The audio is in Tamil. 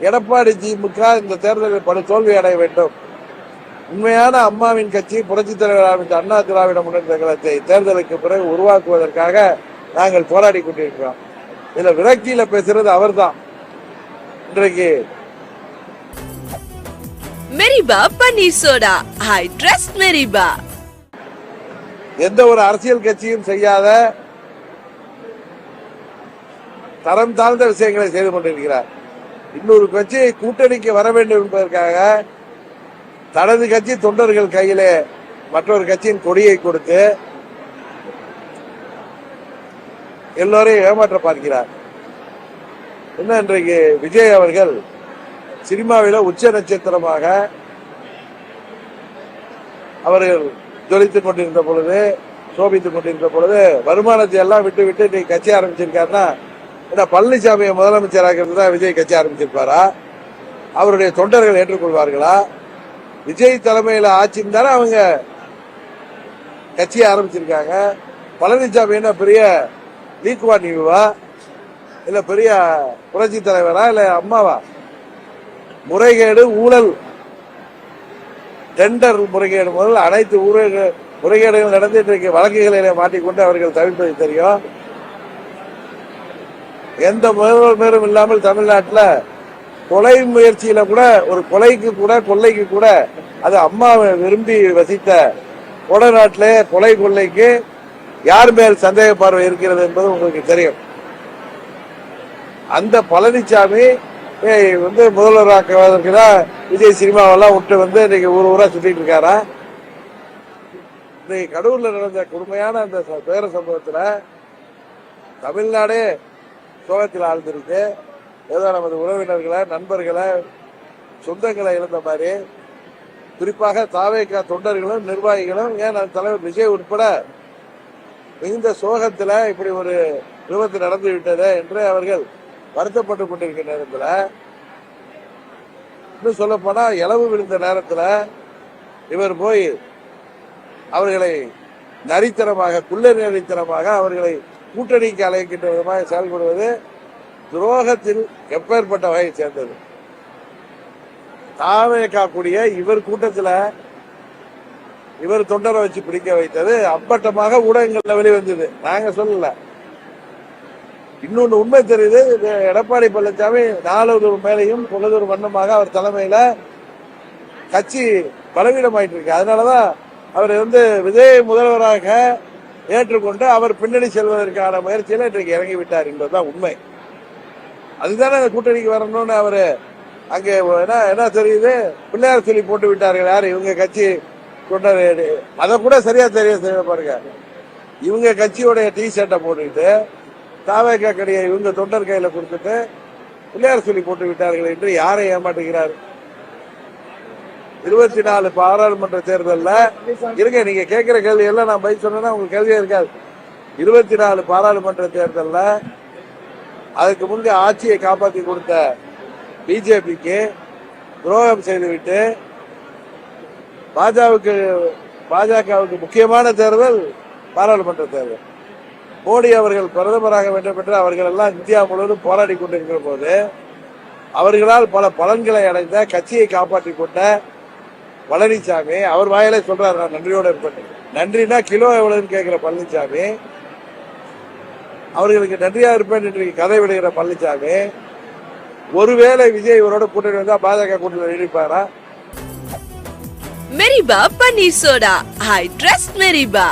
எடப்பாடி திமுக இந்த தேர்தலில் படு தோல்வி அடைய வேண்டும். உண்மையான அம்மாவின் கட்சி புரட்சித் தலைவர் அமைச்சர் அண்ணா திராவிட முன்னேற்ற கழகத்தை தேர்தலுக்கு பிறகு உருவாக்குவதற்காக நாங்கள் போராடி கொண்டிருக்கிறோம். இதுல விரக்தியில பேசுறது அவர்தான். இன்றைக்கு மெரிபா பன்னீர் சோடா. I trust மெரிபா. எந்த ஒரு அரசியல் கட்சியும் செய்யாத தரம் தாழ்ந்த விஷயங்களை செய்து கொண்டிருக்கிறார். இன்னொரு கட்சி கூட்டணிக்கு வர வேண்டும் என்பதற்காக தனது கட்சி தொண்டர்கள் கையிலே மற்றொரு கட்சியின் கொடியை கொடுத்து எல்லோரையும் ஏமாற்ற பார்க்கிறார். என்ன இன்றைக்கு விஜய் அவர்கள் சினிமாவில உச்ச நட்சத்திரமாக அவர்கள் ஜொலித்துக் கொண்டிருந்த பொழுது சோபித்துக் கொண்டிருந்த பொழுது வருமானத்தை எல்லாம் விட்டு விட்டு இன்னைக்கு கட்சி ஆரம்பிச்சிருக்காருன்னா ஏன்னா பழனிசாமியை முதலமைச்சராக தான் விஜய் கட்சி ஆரம்பிச்சிருப்பாரா? அவருடைய தொண்டர்கள் ஏற்றுக்கொள்வார்களா? விஜய் தலைமையில் ஆட்சின்னு தானே அவங்க கட்சியை ஆரம்பிச்சிருக்காங்க. பழனிசாமி என்ன பெரிய லீக்குவா நீவா இல்ல பெரிய புரட்சி தலைவரா? இல்ல அம்மாவா? முறைகேடு ஊழல். டெண்டர் முறைகேடு முதல் அனைத்து ஊழல் முறைகேடுகள் நடந்து இன்றைக்கு வழக்குகளிலே மாட்டிக்கொண்டு அவர்கள் தவிர்ப்பது தெரியும். எந்த முதல்வரும் இல்லாமல் தமிழ்நாட்டில் கொலை முயற்சியில கூட ஒரு கொலைக்கு கூட கொள்ளைக்கு கூட அது அம்மாவை விரும்பி வசித்த கொடநாட்டிலே கொலை கொள்ளைக்கு யார் மேல் சந்தேக பார்வை இருக்கிறது என்பது உங்களுக்கு தெரியும். அந்த பழனிசாமி வந்து முதல்வராக்குவதற்கு தான் விஜய் சினிமாவெல்லாம் விட்டு வந்து இன்னைக்கு ஊர் ஊரா சுத்திட்டு இருக்காரா? இன்னைக்கு கடவுர்ல நடந்த கொடுமையான அந்த பேர சம்பவத்துல தமிழ்நாடே சோகத்தில் ஆழ்ந்திருக்கு. ஏதோ நமது உறவினர்களை நண்பர்களை சொந்தங்களை இழந்த மாதிரி. குறிப்பாக தாவேக்கா தொண்டர்களும் நிர்வாகிகளும் ஏன் தலைவர் விஜய் உட்பட மிகுந்த சோகத்தில் இப்படி ஒரு விபத்து நடந்து விட்டது என்று அவர்கள் வருத்தப்பட்டு கொண்டிருக்கிற நேரத்தில் இன்னும் சொல்ல போனா இளவு விழுந்த நேரத்தில் இவர் போய் அவர்களை நரித்தனமாக குள்ள நரித்தனமாக அவர்களை கூட்டணிக்கு அழைக்கின்ற விதமாக செயல்படுவது துரோகத்தில் எப்பேற்பட்ட வகையை சேர்ந்தது. தாவே காக்கூடிய இவர் கூட்டத்தில் இவர் தொண்டரை வச்சு பிடிக்க வைத்தது அப்பட்டமாக ஊடகங்கள்ல வெளிவந்தது. நாங்க சொல்லல. இன்னொன்று உண்மை தெரியுது. இது எடப்பாடி பழனிசாமி நாளொரு மேலையும் பொழுதொரு வண்ணமாக அவர் தலைமையில கட்சி பலவீனமாயிட்டு இருக்கு. அதனாலதான் அவர் வந்து விஜய் முதல்வராக ஏற்றுக்கொண்டு அவர் பின்னணி செல்வதற்கான முயற்சியில இன்றைக்கு இறங்கி விட்டார் என்பதுதான் உண்மை. அதுதானே அந்த கூட்டணிக்கு வரணும்னு அவரு அங்கே என்ன என்ன தெரியுது? பிள்ளையார் சொல்லி போட்டு விட்டார்கள். யாரு? இவங்க கட்சி கொண்ட அதை கூட சரியா தெரிய தெரிய பாருங்க. இவங்க கட்சியோடைய டி ஷர்ட்டை போட்டுக்கிட்டு தாவேக்கா கடையை இவங்க தொண்டர் கையில கொடுத்துட்டு பிள்ளையார் சொல்லி போட்டு விட்டார்கள் என்று யாரை ஏமாட்டுகிறார் இருபத்தி நாலு பாராளுமன்ற தேர்தலில். இருங்க நீங்க கேட்கிற கேள்வி எல்லாம் நான் பதில் சொன்னா உங்களுக்கு கேள்வியே இருக்காது. இருபத்தி நாலு பாராளுமன்ற தேர்தலில் அதுக்கு முந்தைய ஆட்சியை காப்பாற்றி கொடுத்த பிஜேபிக்கு துரோகம் செய்துவிட்டு பாஜகவுக்கு பாஜகவுக்கு முக்கியமான தேர்தல் பாராளுமன்ற தேர்தல். மோடி அவர்கள் பிரதமராக வேண்டும் என்று அவர்கள் எல்லாம் இந்தியா முழுவதும் போராடி கொண்டிருக்கிற போது அவர்களால் பல பலன்களை அடைந்த கட்சியை காப்பாற்றிக் கொண்ட பழனிசாமி அவர் வாயிலே சொல்றாரு நான் நன்றியோட இருப்பேன். நன்றினா கிலோ எவ்வளவுன்னு கேட்கிற பழனிசாமி அவர்களுக்கு நன்றியா இருப்பேன் என்று கதை விடுகிற பழனிசாமி ஒருவேளை விஜய் இவரோட கூட்டணி வந்தா பாஜக கூட்டணி நீடிப்பாரா மெரிபா பன்னீர் சோடா. I trust மெரிபா.